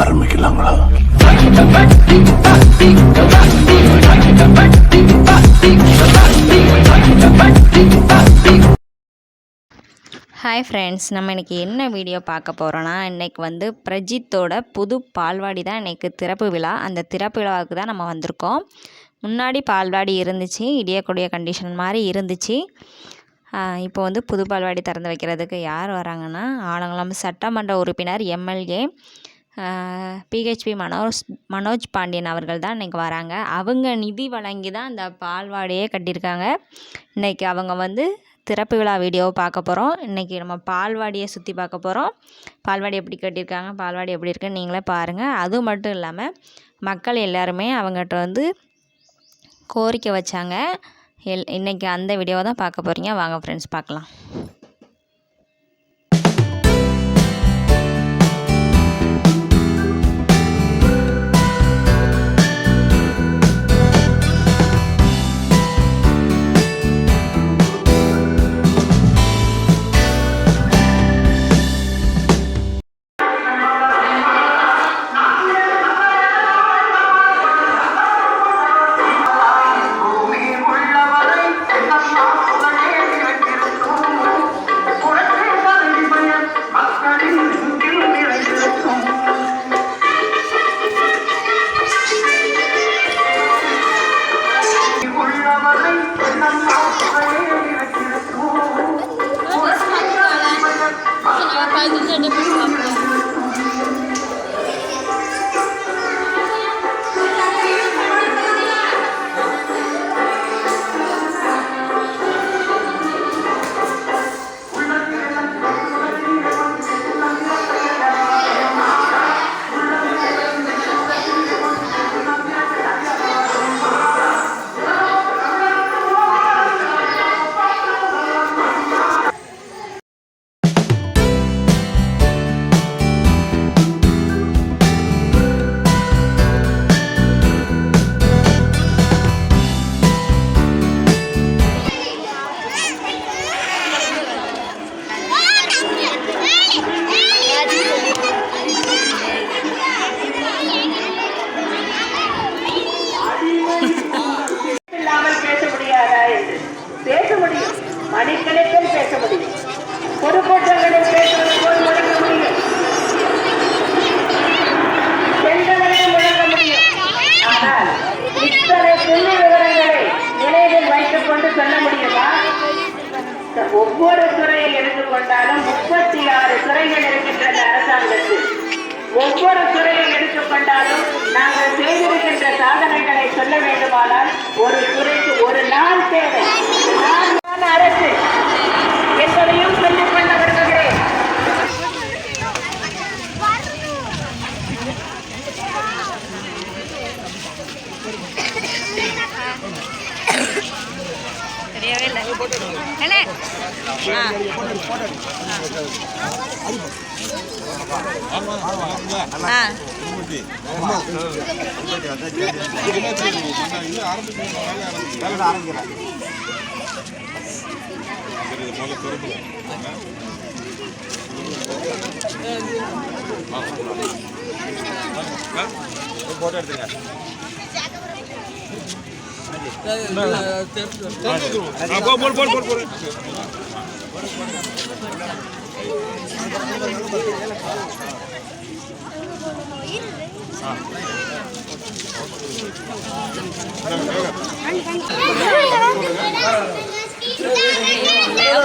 ஆரம்பிக்கலாங்களா? Hi friends நம்ம இன்றைக்கி என்ன வீடியோ பார்க்க போகிறோன்னா இன்றைக்கி வந்து பிரஜித்தோட புது பால்வாடி தான் இன்றைக்கி திறப்பு விழா. அந்த திறப்பு விழாவுக்கு தான் நம்ம வந்திருக்கோம். முன்னாடி பால்வாடி இருந்துச்சு இடியக்கூடிய கண்டிஷன் மாதிரி இருந்துச்சு. இப்போ வந்து புது பால்வாடி திறந்து வைக்கிறதுக்கு யார் வராங்கன்னா ஆலங்குளம் சட்டமன்ற உறுப்பினர் எம்எல்ஏ பிஹெச்பி மனோஜ் மனோஜ் பாண்டியன் அவர்கள் தான் இன்றைக்கி வராங்க. அவங்க நிதி வழங்கி தான் இந்த பால்வாடியே கட்டியிருக்காங்க. இன்றைக்கி அவங்க வந்து திறப்பு விழா வீடியோவை பார்க்க போகிறோம் இன்றைக்கி நம்ம பால்வாடியை சுற்றி பார்க்க போகிறோம் பால்வாடி எப்படி கட்டியிருக்காங்க பால்வாடி எப்படி இருக்குன்னு நீங்களே பாருங்கள் அது மட்டும் இல்லாமல் மக்கள் எல்லாருமே அவங்ககிட்ட வந்து கோரிக்கை வச்சாங்க. எல் இன்றைக்கி அந்த வீடியோவை தான் பார்க்க போகிறீங்க வாங்க ஃப்ரெண்ட்ஸ் பார்க்கலாம். 孩子们 sudah? ஒவ்வொரு துறையை எடுத்துக்கொண்டாலும் முப்பத்தி ஆறு துறைகள் இருக்கின்றன அரசாங்கத்தில். ஒவ்வொரு துறையை எடுத்துக்கொண்டாலும் நாங்கள் செய்திருக்கின்ற சாதனைகளை சொல்ல வேண்டுமானால் ஒரு துறைக்கு ஒரு நாள் தேவை. நாள் அரசு என்பதையும் சொல்லிக் கொள்ள விரும்புகிறேன் தெரியவே இல்லை என்ன ஆ ஆ போட்டோ எடுத்துங்க போடு போடு போடு போடு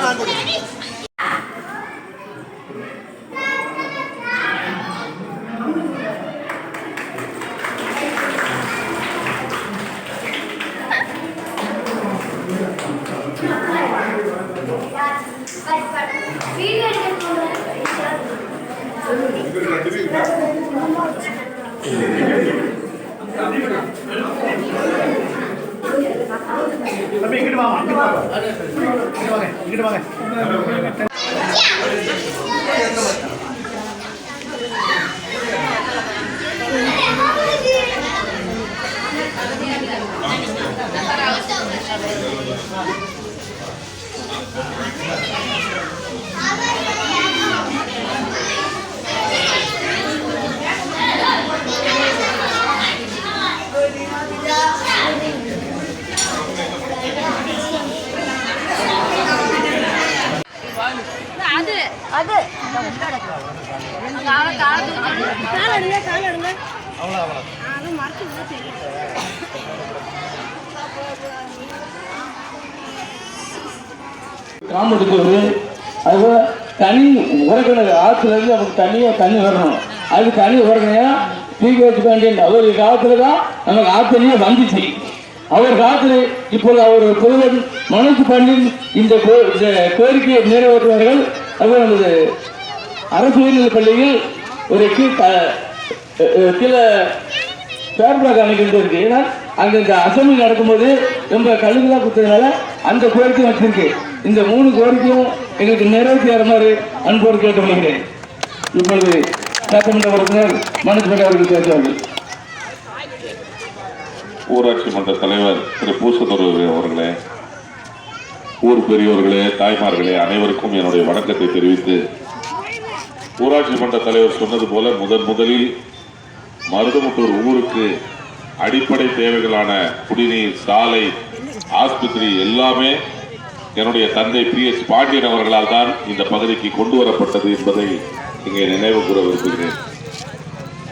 தம்பி இங்கிட்டு வாங்க இங்கிட்டு வாங்க இங்கிட்டு வாங்க. இங்கிட்டு வாங்க. அவ்வளோ அவ்வளோ அது தனி உரக்கிணறு ஆற்றுல இருந்து நமக்கு தண்ணியாக தண்ணி வரணும். அது தண்ணி வரணையா தூக்கி பாண்டியன் அவர் காலத்துல தான் நமக்கு ஆற்றுலயே வந்துச்சு. அவர் காலத்தில் இப்போது அவர் புதுவன் மனசு பண்ணி இந்த கோ- இந்த கோரிக்கையை நிறைவேற்றுவார்கள். அவர் நமது அரசு உயர்நிலைப் பள்ளியில் ஒரு சில த- அஹ் பேர்பிளாக் அமைக்கிறது இருக்கு. ஏன்னா அங்கே இந்த அசம்பிளி நடக்கும்போது ரொம்ப கழுகுலாம் கொடுத்ததுனால அந்த கோரிக்கை வச்சிருக்கு. இந்த மூணு கோரிக்கையும் எங்களுக்கு நிறைவேற்றிற மாதிரி அன்போடு கேட்டுக்கொள்கிறேன் இப்பொழுது சட்டமன்ற உறுப்பினர் மனுஷன் அவர்கள் பேசுவார்கள். ஊராட்சி மன்ற தலைவர் திரு பூசதுரை அவர்களே ஊர் பெரியோர்களே தாய்மார்களே அனைவருக்கும் என்னுடைய வணக்கத்தை தெரிவித்து ஊராட்சி மன்ற தலைவர் சொன்னது போல முதன் முதலில் மருதமுட்டூர் ஊருக்கு அடிப்படை தேவைகளான குடிநீர் சாலை ஆஸ்பத்திரி எல்லாமே என்னுடைய தந்தை பி எஸ் பாண்டியன் அவர்களால் தான் இந்த பகுதிக்கு கொண்டு வரப்பட்டது என்பதை இங்கே நினைவு கூற விரும்புகிறேன்.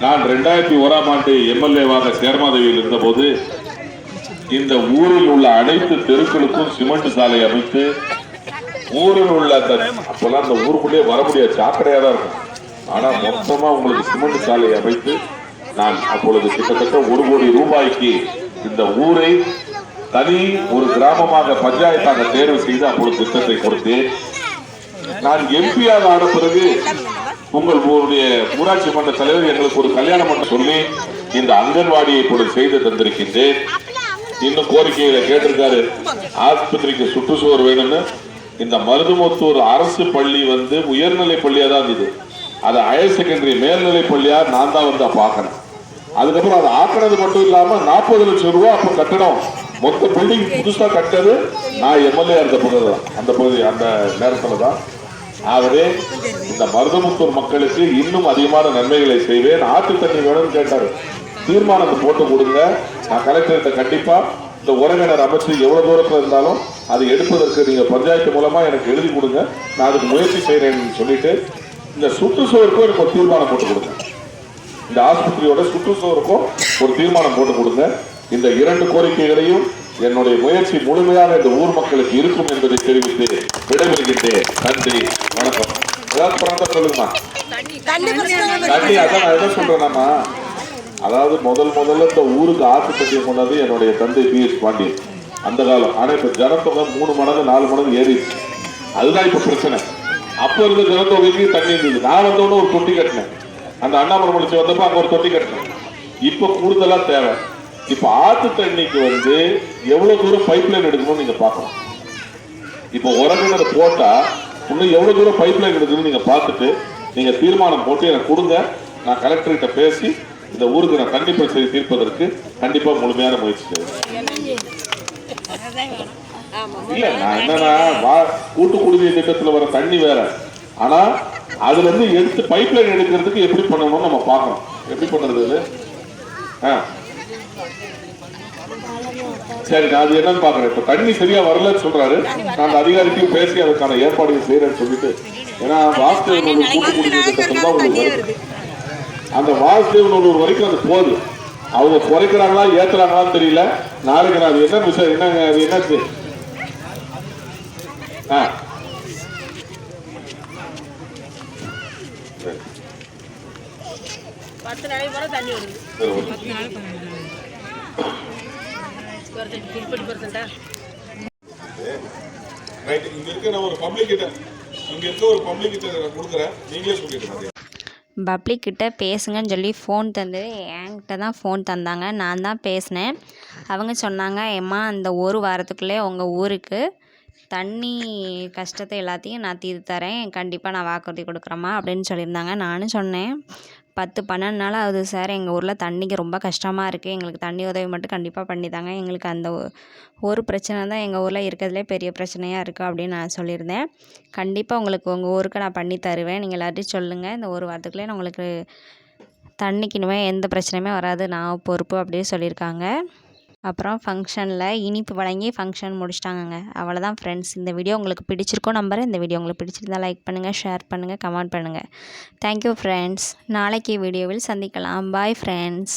நான் ரெண்டாயிரத்தி ஓராம் ஆண்டு எம்எல்ஏவாக சேர்மாதேவியில் இருந்தபோது இந்த ஊரில் உள்ள அனைத்து தெருக்களுக்கும் சிமெண்ட் சாலை அமைத்து ஊரில் உள்ள அந்த அப்பெல்லாம் அந்த ஊருக்குள்ளே வர முடியாது சாக்கடையா தான் இருக்கும். ஆனா மொத்தமா உங்களுக்கு சிமெண்ட் சாலை அமைத்து நான் அப்பொழுது கிட்டத்தட்ட ஒரு கோடி ரூபாய்க்கு இந்த ஊரை தனி ஒரு கிராமமாக பஞ்சாயத்தாக தேர்வு செய்து அப்பொழுது திட்டத்தை கொடுத்தேன். நான் எம்பியாக ஆன பிறகு உங்கள் ஊருடைய ஊராட்சி மன்ற தலைவர் எங்களுக்கு ஒரு கல்யாணம் பண்ண சொல்லி இந்த அங்கன்வாடியை இப்பொழுது செய்து தந்திருக்கின்றேன். இன்னும் கோரிக்கைகளை கேட்டிருக்காரு. ஆஸ்பத்திரிக்கு சுற்றுச்சுவர் வேணும்னு. இந்த மருதுமத்தூர் அரசு பள்ளி வந்து உயர்நிலை பள்ளியா தான் இருந்தது. அது ஹையர் செகண்டரி மேல்நிலை பள்ளியா நான் தான் வந்து பார்க்கணும் அதுக்கப்புறம் அதை ஆக்கினது மட்டும் இல்லாம நாற்பது லட்சம் ரூபாய் அப்ப கட்டணம். மொத்த பில்டிங் புதுசா கட்டது. நான் எம்எல்ஏ இருந்த பகுதி தான். அந்த பகுதி அந்த நேரத்துல தான். ஆகவே இந்த மருதமுத்தூர் மக்களுக்கு இன்னும் அதிகமான நன்மைகளை செய்வேன். ஆற்று தண்ணி வேணும்னு கேட்டாரு. தீர்மானத்தை போட்டு கொடுங்க. நான் கலெக்டர்கிட்ட கண்டிப்பா இந்த உறவினர் அமைச்சு எவ்வளவு தூரத்துல இருந்தாலும் அதை எடுப்பதற்கு நீங்க பஞ்சாயத்து மூலமா எனக்கு எழுதி கொடுங்க. நான் அதுக்கு முயற்சி செய்யறேன்னு சொல்லிட்டு இந்த சுற்றுச்சூழலுக்கும் எனக்கு ஒரு தீர்மானம் போட்டு கொடுங்க. இந்த ஆஸ்பத்திரியோட சுற்றுச்சூழலுக்கும் ஒரு தீர்மானம் போட்டு கொடுங்க. இந்த இரண்டு கோரிக்கைகளையும் என்னுடைய முயற்சி முழுமையாக இந்த ஊர் மக்களுக்கு இருக்கும் என்பதை தெரிவித்து விடைபெறுகின்றேன். நன்றி. வணக்கம். ஏதாவது பிறந்தா சொல்லுங்கம்மா. தண்ணி அதான் என்ன சொல்றேன்னாமா அதாவது முதல் முதல்ல இந்த ஊருக்கு ஆத்து தண்ணியை கொண்டாந்து என்னுடைய தந்தை பி எஸ் பாண்டியன். அந்த காலம். ஆனால் இப்போ ஜனத்தொகை மூணு மடங்கு நாலு மடங்கு ஏறிடுச்சு. அதுதான் இப்போ பிரச்சனை. அப்போ இருந்த ஜனத்தொகைக்கு தண்ணி இருந்தது. நான் வந்தவொடனே ஒரு தொட்டி கட்டினேன். அந்த அண்ணாமலை முடிச்சு வந்தப்போ அங்கே ஒரு தொட்டி கட்டினேன். இப்போ கூடுதலாக தேவை. இப்போ ஆற்று தண்ணிக்கு வந்து எவ்வளோ தூரம் பைப் லைன் எடுக்கணும்னு நீங்கள் பார்க்கணும். இப்போ உரங்கிணறு போட்டால் இன்னும் எவ்வளோ தூரம் பைப் லைன் எடுக்குதுன்னு நீங்கள் பார்த்துட்டு நீங்கள் தீர்மானம் போட்டு எனக்கு கொடுங்க. நான் கலெக்டர்கிட்ட பேசி இந்த ஊருக்கு நான் தண்ணி பிரச்சனை தீர்ப்பதற்கு கண்டிப்பா முழுமையான முயற்சி செய்வேன். இல்ல நான் என்னன்னா வா- கூட்டு குடிநீர் திட்டத்துல வர தண்ணி வேற. ஆனா அதுல இருந்து எடுத்து பைப் லைன் எடுக்கிறதுக்கு எப்படி பண்ணணும்னு நம்ம பார்க்கணும். எப்படி பண்றது இது ஆ. சரி நான் அது என்னன்னு பாக்குறேன் இப்ப தண்ணி சரியா வரலன்னு சொல்றாரு. நான் அந்த அதிகாரிக்கும் பேசி அதுக்கான ஏற்பாடுகள் செய்யறேன்னு சொல்லிட்டு. ஏன்னா வாஸ்து கூட்டு குடிநீர் திட்டத்தில் தான் உங்களுக்கு அந்த வாசுதேவன் ஒரு வரைக்கும் அது போகுது. அவங்க குறைக்கிறாங்களா ஏத்துறாங்களான்னு தெரியல. நாளைக்கு அது என்ன விஷயம் என்னங்க அது என்னாச்சு ஆ. பத்து நாளைக்கு தண்ணி வருது. பர்சன்டா ரைட் இங்க இருக்க நான் ஒரு பப்ளிக் கிட்ட இங்க இருக்க ஒரு பப்ளிக் கிட்ட கொடுக்குறேன். நீங்களே சொல்லிடுங்க. பப்ளிக் கிட்டே பேசுங்கன்னு சொல்லி ஃபோன் தந்து. என்கிட்ட தான் ஃபோன் தந்தாங்க. நான் தான் பேசினேன். அவங்க சொன்னாங்க ஏம்மா அந்த ஒரு வாரத்துக்குள்ளே உங்கள் ஊருக்கு தண்ணி கஷ்டத்தை எல்லாத்தையும் நான் தீர்த்து தரேன். கண்டிப்பாக நான் வாக்குறுதி கொடுக்குறேம்மா அப்படின்னு சொல்லியிருந்தாங்க. நானும் சொன்னேன். பத்து பன்னெண்டு நாள் ஆகுது சார். எங்கள் ஊரில் தண்ணிக்கு ரொம்ப கஷ்டமாக இருக்குது எங்களுக்கு தண்ணி உதவி மட்டும் கண்டிப்பாக பண்ணித்தாங்க எங்களுக்கு அந்த ஒ- ஒரு பிரச்சனை தான் எங்கள் ஊரில் இருக்கிறதுலே பெரிய பிரச்சனையாக இருக்குது அப்படின்னு நான் சொல்லியிருந்தேன். கண்டிப்பாக உங்களுக்கு உங்கள் ஊருக்கு நான் பண்ணி தருவேன். நீங்கள் எல்லாத்தையும் சொல்லுங்கள் இந்த ஒரு வாரத்துக்குள்ளே நான் உங்களுக்கு தண்ணிக்கு இனிமேல் எந்த பிரச்சனையுமே வராது. நான் பொறுப்பு அப்படின்னு சொல்லியிருக்காங்க. அப்புறம் ஃபங்க்ஷனில் இனிப்பு வழங்கி ஃபங்க்ஷன் முடிச்சிட்டாங்கங்க. அவ்வளோதான் ஃப்ரெண்ட்ஸ் இந்த வீடியோ உங்களுக்கு பிடிச்சிருக்கோம் நம்புறேன் இந்த வீடியோ உங்களுக்கு பிடிச்சிருந்தா லைக் பண்ணுங்கள் ஷேர் பண்ணுங்கள் கமெண்ட் பண்ணுங்கள் தேங்க்யூ ஃப்ரெண்ட்ஸ் நாளைக்கு வீடியோவில் சந்திக்கலாம். Bye friends